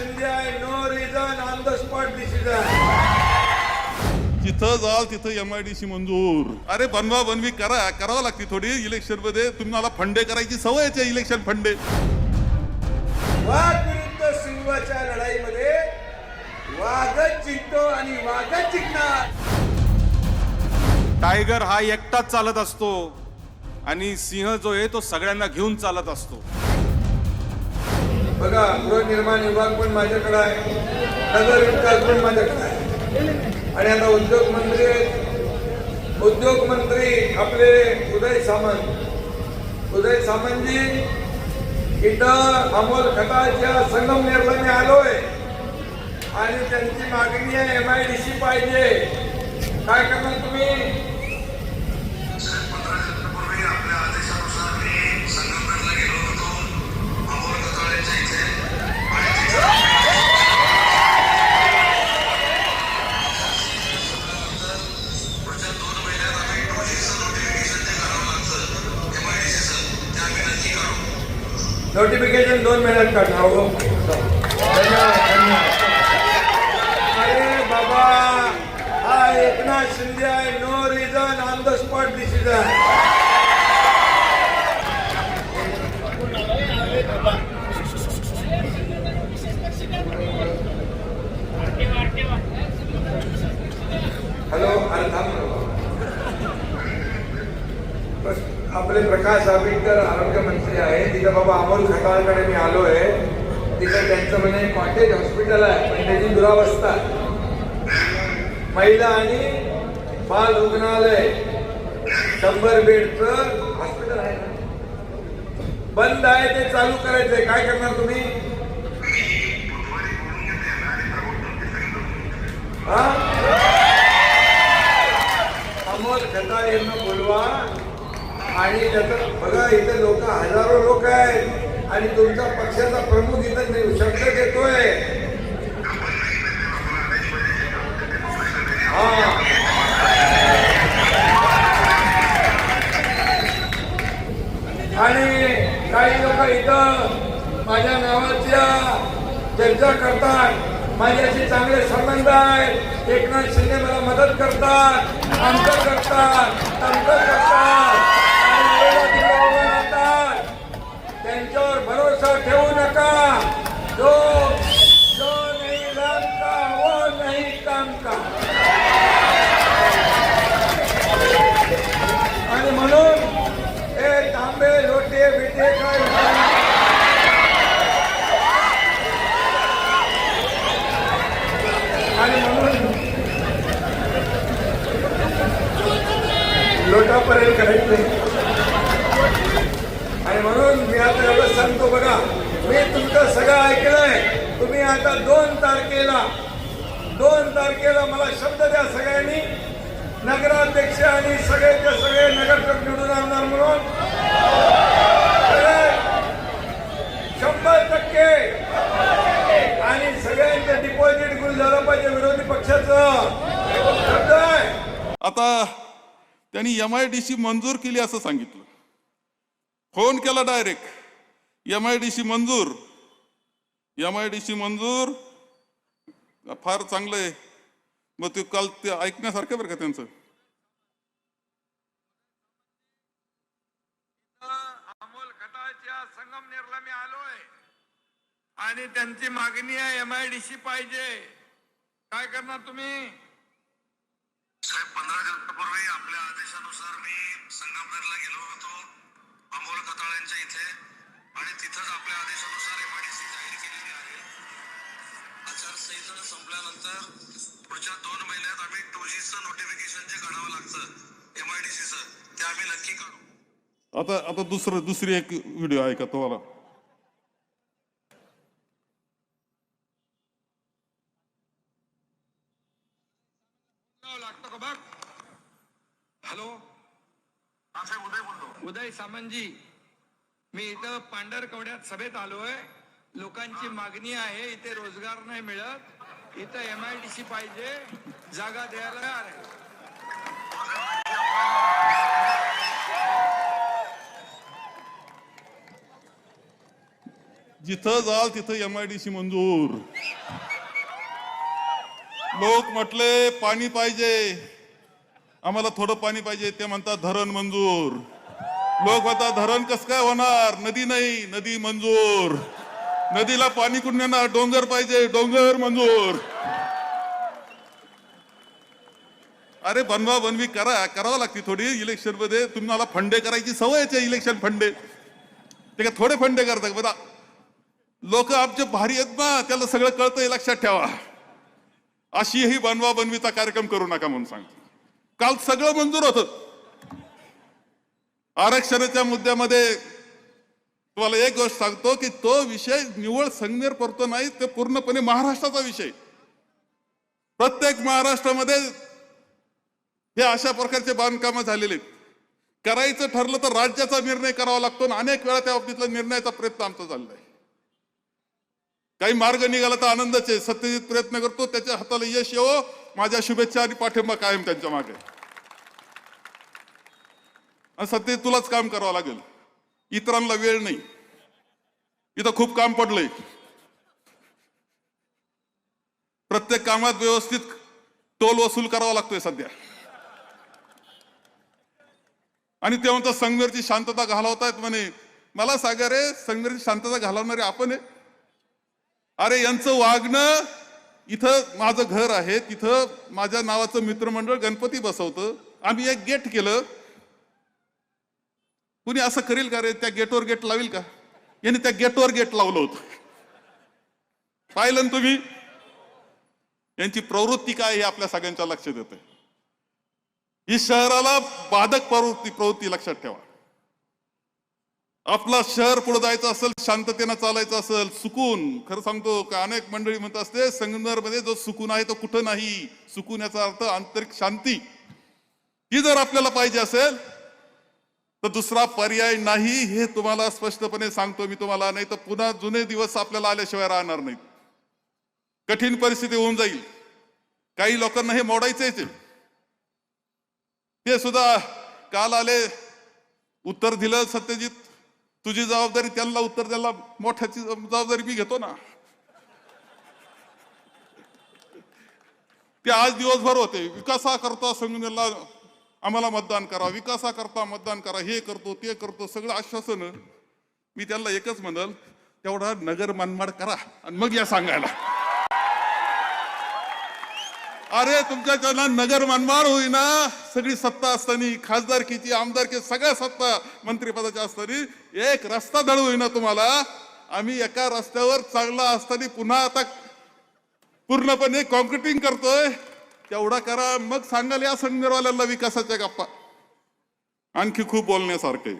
शिंदे आहे no reason on the spot decision जिथं जाल तिथं एम आय डी सी मंजूर. अरे बनवा बनवी करा करावं लागते थोडी इलेक्शनमध्ये. तुम्हाला फंडे करायची सवयच आहे इलेक्शन फंडे. वाघ विरुद्ध सिंहाच्या लढाईमध्ये वाघच जिंकतो आणि वाघच जिंकणार. टायगर हा एकटाच चालत असतो आणि सिंह जो आहे तो सगळ्यांना घेऊन चालत असतो. बघा गृहनिर्माण विभाग पण माझ्याकडे आहे. नगर विकास पण माझ्याकडे आहे. आणि आता उद्योग मंत्री आहेत. उद्योग मंत्री आपले उदय सामंत. उदय सामंतजी इथं अमोल खताच्या संगमनेरला मी आलोय. आणि त्यांची मागणी आहे एम आय डी सी पाहिजे. काय करणार तुम्ही? नोटिफिकेशन दोन हो अरे बाबा हा एकनाथ शिंदे आहे. No reason on the spot decision hello अरे थांब आपले प्रकाश आंबेडकर आरोग्यमंत्री आहे तिथं बाबा अमोल खटाळकडे मी आलो आहे तिथं त्यांचं म्हणे कॉटेज हॉस्पिटल आहे. पण त्याची दुरावस्था. महिला आणि बाल रुग्णालय शंभर बेडचं हॉस्पिटल आहे बंद आहे ते चालू करायचंय. काय करणार तुम्ही? हा? अमोल खताळ यांना बोलवा. आणि त्याचं बघा इथे लोक हजारो लोक आहेत. आणि तुमचा पक्षाचा प्रमुख इथं शब्द देतोय. हा. आणि काही लोक इथं माझ्या नावाच्या चर्चा करतात. माझ्याशी चांगले संबंध आहेत. एकनाथ शिंदे मला मदत करतात. आमचं करतात. तमकं करतात. लोटापर्यंत करायचं आणि म्हणून मी आता एवढं सांगतो बघा मी तुमचं सगळं ऐकलंय. तुम्ही आता दोन तारखेला दोन तारखेला मला शब्द द्या सगळ्यांनी. नगराध्यक्ष आणि सगळ्याच्या सगळे नगरसेवक निवडून आणणार म्हणून. शंभर टक्के. आणि सगळ्यांचं डिपॉझिट गुल झालं पाहिजे विरोधी पक्षाचं. शब्द आहे. आता त्यांनी एम आय डी सी मंजूर केली असं सांगितलं. फोन केला direct. M I D C मंजूर. एम आय डी सी मंजूर. फार चांगलं आहे. मग ते काल ते ऐकण्यासारखं बरं का त्यांचं. संगमनेरला मी आलोय. आणि त्यांची मागणी आहे एम आय डी सी पाहिजे. काय करणार तुम्ही? साहेब पंधरा दिवसापूर्वी आपल्या आदेशानुसार मी संगमनेरला गेलो होतो अमोल कताळ्यांच्या इथे. आणि तिथंच आपल्या आदेशानुसार एमआयडीसी जाहीर केलेली आहे. आचारसंहिता संपल्यानंतर पुढच्या दोन महिन्यात आम्ही टू जीचं नोटिफिकेशन जे काढावं लागतं एमआयडीसीचं ते आम्ही नक्की काढू. आता आता दुसरं दुसरी एक व्हिडिओ ऐका तुम्हाला लागतो का बघ हॅलो हा साहेब उदय सामंतजी मी इथं पांढरकवड्यात सभेत आलोय. लोकांची मागणी आहे इथे रोजगार नाही मिळत. इथं एम आय डी सी पाहिजे जागा द्यायला तयार आहे. जिथं जाल तिथं एम आय डी सी मंजूर. लोक म्हटले पाणी पाहिजे. आम्हाला थोडं पाणी पाहिजे ते म्हणतात धरण मंजूर. लोक आता धरण कस काय होणार? नदी नाही नदी मंजूर. नदीला पाणी कुठून येणार? डोंगर पाहिजे डोंगर मंजूर. अरे बनवा बनवी करा करावं लागते थोडी इलेक्शनमध्ये. तुम्हाला फंडे करायची सवयच आहे इलेक्शन फंडे. ते का थोडे फंडे करतात बघा. लोक आमचे भारी आहेत ना त्याला सगळं कळतंय लक्षात ठेवा. अशी ही बनवा बनवीचा कार्यक्रम करू नका म्हणून सांगतो. काल सगळं मंजूर होतं. आरक्षणाच्या मुद्द्यामध्ये तुम्हाला एक गोष्ट सांगतो की तो विषय निव्वळ संगमेर पडतो नाही ते पूर्णपणे महाराष्ट्राचा विषय. प्रत्येक महाराष्ट्रामध्ये हे अशा प्रकारचे बांधकामं झालेले आहेत. करायचं ठरलं तर राज्याचा निर्णय करावा लागतो आणि अनेक वेळा त्या बाबतीतला निर्णयाचा प्रयत्न आमचा चाललाय काही मार्ग निघाला तर आनंदाचे सत्यजित प्रयत्न करतो त्याच्या हाताला यश येवो. माझ्या शुभेच्छा आणि पाठिंबा कायम त्यांच्या मागे. आणि सत्यजित तुलाच काम करावं लागेल. इतरांना वेळ नाही. इथं खूप काम पडलंय. प्रत्येक कामात व्यवस्थित टोल वसूल करावा लागतोय सध्या. आणि ते म्हणतात संगमेरची शांतता घालवतायत म्हणे. मला सांगा रे संगमेरची शांतता घालवणारे आपण आहे अरे यांचं वागणं इथं माझं घर आहे तिथं माझ्या नावाचं मित्रमंडळ गणपती बसवतं. आम्ही एक गेट केलं. कुणी असं करेल का रे? त्या गेटवर गेट लावेल का? यांनी त्या गेटवर गेट लावलं होतं. पाहिलं ना तुम्ही? यांची प्रवृत्ती काय हे आपल्या सगळ्यांच्या लक्षात येते ही शहराला बाधक प्रवृत्ती प्रवृत्ती लक्षात ठेवा. आपला शहर पुढे जायचं असेल शांततेनं चालायचं असेल सुकून. खरं सांगतो का अनेक मंडळी म्हणत असते संगमनेरमध्ये जो सुकून आहे तो कुठं नाही? सुकून याचा अर्थ आंतरिक शांती. ही जर आपल्याला पाहिजे असेल तर दुसरा पर्याय नाही हे तुम्हाला स्पष्टपणे सांगतो मी तुम्हाला. नाही तर पुन्हा जुने दिवस आपल्याला आल्याशिवाय राहणार नाहीत. कठीण परिस्थिती होऊन जाईल. काही लोकांना हे मोडायचंच आहे ते सुद्धा काल आले उत्तर दिलं सत्यजित. तुझी जबाबदारी त्यांना उत्तर द्यायला मोठ्याची जबाबदारी मी घेतो ना. ते आज दिवसभर होते. विकासा करता संघटनेला आम्हाला मतदान करा विकासा करता मतदान करा हे करतो ते करतो सगळं आश्वासन मी त्यांना एकच म्हणल तेवढा नगर मनमाड करा आणि मग या सांगायला. अरे तुमच्या त्यांना नगर मनमाड होईना. सगळी सत्ता असताना खासदारकीची आमदारकी सगळ्या सत्ता मंत्रिपदाच्या असताना एक रस्ता धड होईना तुम्हाला. आम्ही एका रस्त्यावर चांगला असताना पुन्हा आता पूर्णपणे कॉन्क्रिटिंग करतोय. तेवढा करा मग सांगाल या संगमेरवाल्यांना विकासाच्या गप्पा. आणखी खूप बोलण्यासारखं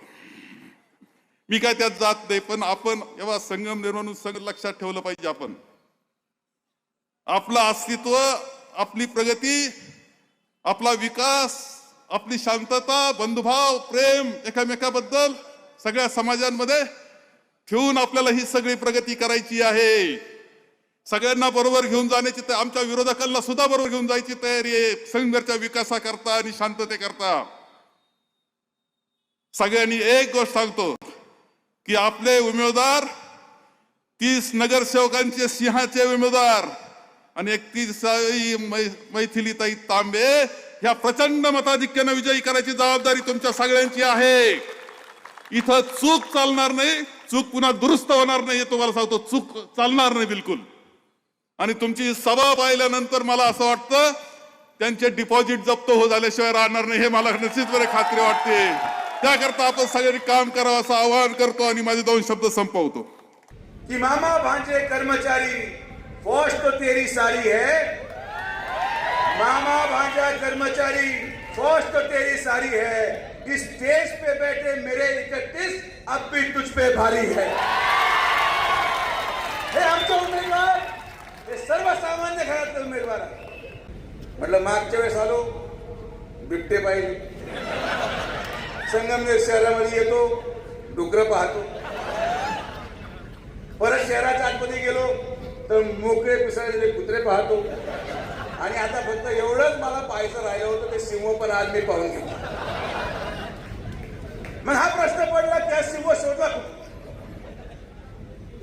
मी काय त्यात जात नाही पण आपण जेव्हा संगम निर्माण संघ लक्षात ठेवलं पाहिजे आपण. आपलं अस्तित्व आपली प्रगती आपला विकास आपली शांतता बंधुभाव प्रेम एकामेकाबद्दल सगळ्या समाजांमध्ये ठेवून आपल्याला ही सगळी प्रगती करायची आहे. सगळ्यांना बरोबर घेऊन जाण्याची तर आमच्या विरोधकांना सुद्धा बरोबर घेऊन जायची तयारी आहे. संघर्षाच्या विकासाकरता आणि शांततेकरता. सगळ्यांनी एक गोष्ट सांगतो की आपले उमेदवार तीस नगरसेवकांचे सिंहाचे उमेदवार आणि एकतीस मैथिलीताई तांबे ह्या प्रचंड मताधिक्यानं विजयी करायची जबाबदारी तुमच्या सगळ्यांची आहे. इथं चूक चालणार नाही चूक पुन्हा दुरुस्त होणार नाही हे तुम्हाला सांगतो. चूक चालणार नाही बिलकुल. आणि तुमची सभा पाहिल्यानंतर मला असं वाटतं त्यांचे डिपॉझिट जप्त हो झाल्याशिवाय राहणार नाही हे मला निश्चितपणे खात्री वाटते. त्याकरता आपण सगळ्यांनी काम करावं असं आवाहन करतो आणि माझे दोन शब्द संपवतो. कि मामा भांजे कर्मचारी फौज तो तेरी सारी है. मामा भांजा कर्मचारी फौज तो तेरी सारी है. इस स्टेज पे बैठे मेरे इकतीस अब भी तुझ पे भारी है आमचे उमेदवार हे सर्वसामान्य घरातले उमेदवार आहे म्हटलं मागच्या वेळेस आलो बिबटे पाहिजे संगमनेर शहरामध्ये येतो डुकरं पाहतो. परत शहराच्या आतमध्ये गेलो तर मोकळे पिसाळलेले कुत्रे पाहतो. आणि आता फक्त एवढंच मला पाहायचं राहिलं होतं ते सिंह पण आज मी पाहून घेतला. मग हा प्रश्न पडला त्या सिंह शोधला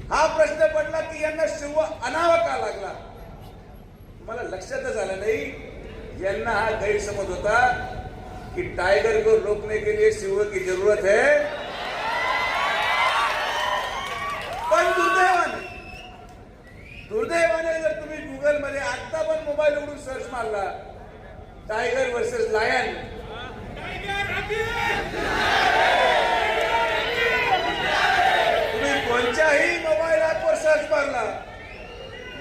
हा प्रश्न पडला की यांना शिव अनावा का लागला? मला लक्षातच आलं नाही. यांना हा गैरसमज होता कि टाइगर को रोकने के लिए शिव की जरूरत है। पण दुर्दैवाने दुर्दैवाने जर तुम्ही गुगलमध्ये आता पण मोबाईल उघडून सर्च मारला टायगर वर्सेस लायन तुम्ही कोणत्याही मोबाईल ऍपवर सर्च मारला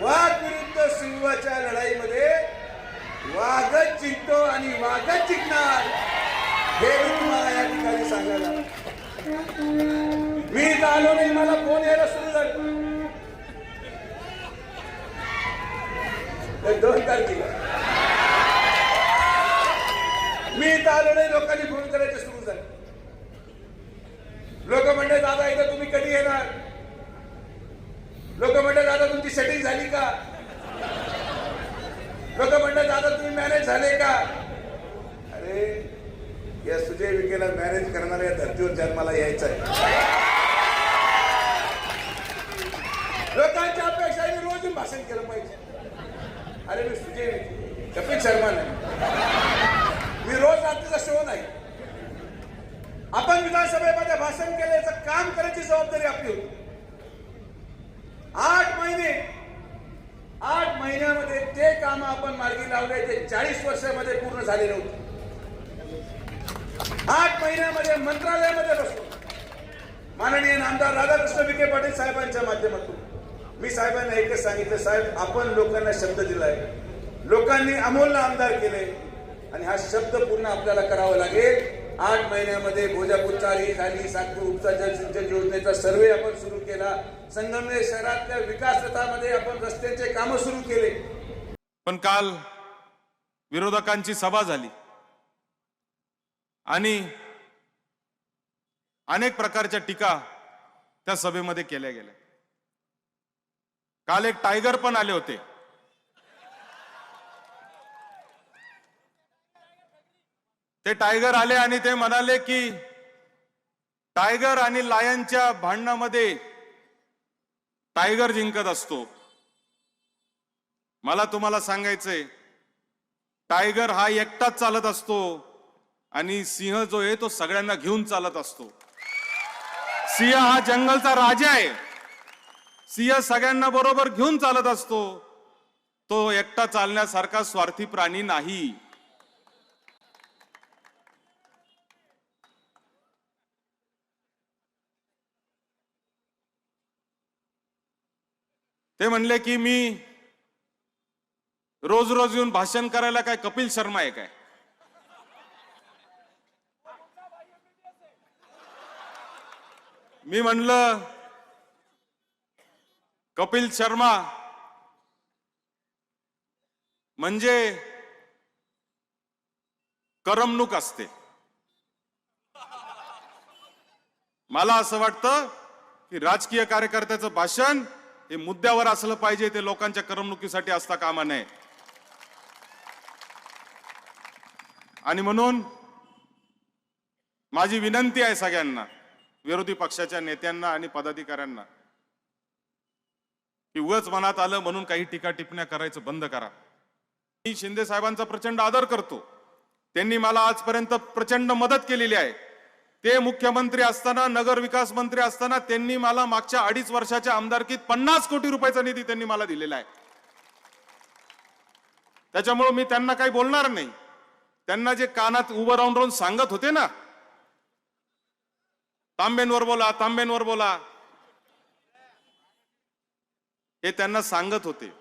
वाघ विरुद्ध सिंहाच्या लढाईमध्ये वाघच जिंकतो आणि वाघच जिंकणार. हे मी तुम्हाला या ठिकाणी सांगायला मी आलो नाही मला फोन यायला सुरू झालं. दोन तारखेला. मी इथं आलो नाही लोकांनी फोन करायचे सुरू झाले. लोक म्हणले दादा इथं तुम्ही कधी येणार? लोक म्हणले दादा तुमची सेटिंग झाली का? लोक म्हणलं दादा तुम्ही मॅनेज झाले का? अरे या सुजय विखेला मॅनेज करणाऱ्या धर्तीवर जन्माला यायचं आहे लोकांच्या अपेक्षा आहे, मी रोज भाषण केलं पाहिजे. अरे मी सुजय विखे. कपिल शर्मा नाही. मी रोज रात्रीचा शो नाही. आपण विधानसभेमध्ये भाषण केल्याचं काम करायची जबाबदारी आपली होती. आठ महिने आठ महिन्यामध्ये ते काम आपण मार्गी लावले ते चाळीस वर्षामध्ये पूर्ण झाले नव्हते. आठ महिन्यामध्ये मंत्रालयामध्ये बसलो. माननीय आमदार राधाकृष्ण विखे पाटील साहेबांच्या माध्यमातून. मी साहेबांना एकच सांगितलं साहेब आपण लोकांना शब्द दिलाय. लोकांनी अमोलला आमदार केले आणि हा शब्द पूर्ण आपल्याला करावा लागेल. आठ महिन्यामध्ये भोजापूर चारी झाली सातपूर उपसा जलसिंचन योजनेचा सर्वे आपण सुरू केला. संगमनेर शहरातल्या विकास रथामध्ये आपण रस्त्याचे कामं सुरू केले. पण काल विरोधकांची सभा झाली. आणि अनेक प्रकारच्या टीका त्या सभेमध्ये केल्या गेल्या. काल एक टायगर पण आले होते. ते टायगर आले आणि ते म्हणाले की टायगर आणि लायनच्या भांडणामध्ये टायगर जिंकत असतो. मला तुम्हाला सांगायचंय टायगर हा एकटाच चालत असतो आणि सिंह जो आहे तो सगळ्यांना घेऊन चालत असतो. सिंह हा जंगलचा राजा आहे. सिंह सगळ्यांना बरोबर घेऊन चालत असतो. तो एकटा चालण्यासारखा स्वार्थी प्राणी नाही. ते म्हणले की मी रोज रोज येऊन भाषण करायला काय कपिल शर्मा आहे काय? मी म्हणलं कपिल शर्मा म्हणजे करमणूक असते. मला असं वाटतं की राजकीय कार्यकर्त्याचं भाषण हे मुद्द्यावर असलं पाहिजे ते लोकांच्या करमणुकीसाठी असता कामा नये. आणि म्हणून माझी विनंती आहे सगळ्यांना विरोधी पक्षाच्या नेत्यांना आणि पदाधिकाऱ्यांना की उगच मनात आलं म्हणून काही टीका टिप्पण्या करायचं बंद करा. मी शिंदे साहेबांचा प्रचंड आदर करतो. त्यांनी मला आजपर्यंत प्रचंड मदत केलेली आहे. ते मुख्यमंत्री असताना नगर विकास मंत्री असताना त्यांनी मला मागच्या अडीच वर्षाच्या आमदारकीत पन्नास कोटी रुपयाचा निधी त्यांनी मला दिलेला आहे. त्याच्यामुळे मी त्यांना काही बोलणार नाही. त्यांना जे कानात उभं राहून राहून सांगत होते ना तांबेंवर बोला तांबेंवर बोला हे त्यांना सांगत होते.